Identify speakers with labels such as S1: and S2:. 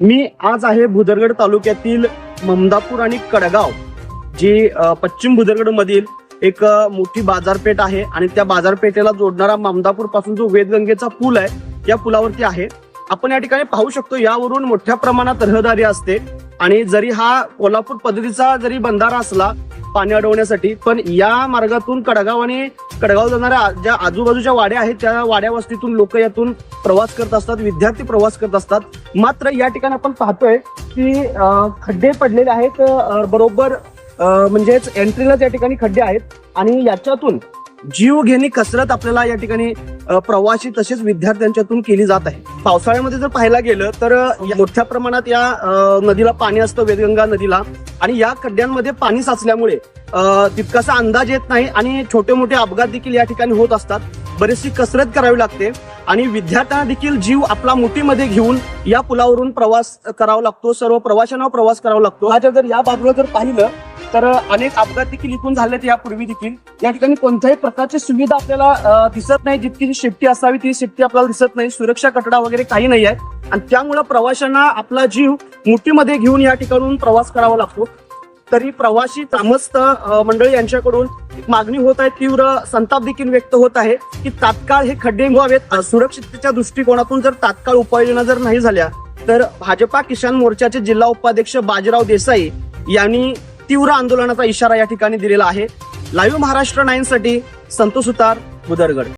S1: मी आज आहे भुदरगड तालुक्यातील ममदापूर आणि कडगाव जी पश्चिम भुदरगड मधील एक मोठी बाजारपेठ आहे आणि त्या बाजारपेठेला जोडणारा ममदापूरपासून जो वेदगंगेचा पूल आहे या पुलावरती आहे. आपण या ठिकाणी पाहू शकतो यावरून मोठ्या प्रमाणात रहदारी असते. आणि जरी हा कोल्हापूर पद्धतीचा जरी बंधारा असला पाणी अडवण्यासाठी पण या मार्गातून कडगाव आणि कडगाव जाणाऱ्या ज्या आजूबाजूच्या वाड्या आहेत त्या वाड्या वस्तीतून लोक यातून प्रवास करत असतात विद्यार्थी प्रवास करत असतात. मात्र या ठिकाणी आपण पाहतोय की खड्डे पडलेले आहेत बरोबर म्हणजेच एंट्रीला त्या ठिकाणी खड्डे आहेत. आणि याच्यातून जीव घेणी कसरत आपल्याला या ठिकाणी प्रवासी तसेच विद्यार्थ्यांच्यातून केली जात आहे. पावसाळ्यामध्ये जर पाहायला गेलं तर या मोठ्या प्रमाणात या नदीला पाणी असतं वेदगंगा नदीला. आणि या खड्ड्यांमध्ये पाणी साचल्यामुळे तितकासा अंदाज येत नाही आणि छोटे मोठे अपघात देखील या ठिकाणी होत असतात. बरीचशी कसरत करावी लागते आणि विद्यार्थ्यांना देखील जीव आपला मुठीमध्ये घेऊन या पुलावरून प्रवास करावा लागतो सर्व प्रवाशांना प्रवास करावा लागतो. हा जर या बाजूला जर पाहिलं तर अनेक अपघात देखील इथून झालेत यापूर्वी देखील. या ठिकाणी कोणत्याही प्रकारची सुविधा आपल्याला दिसत नाही. जितकी जी शेफ्टी असावी ती शेफ्टी आपल्याला दिसत नाही. सुरक्षा कटडा वगैरे काही नाही आहे. आणि त्यामुळे प्रवाशांना आपला जीव मुठीमध्ये घेऊन या ठिकाणून प्रवास करावा लागतो. तरी प्रवासी ग्रामस्थ मंडळी यांच्याकडून मागणी होत आहे तीव्र संताप देखील व्यक्त होत आहे की तात्काळ हे खड्डे व्हावेत सुरक्षिततेच्या दृष्टिकोनातून जर तात्काळ उपाययोजना जर नाही झाल्या तर भाजपा किसान मोर्चाचे जिल्हा उपाध्यक्ष बाजीराव देसाई यांनी तीव्र आंदोलनाचा इशारा या ठिकाणी दिलेला आहे. लाईव्ह महाराष्ट्र नाईन साठी संतोष सुतार बुदरगड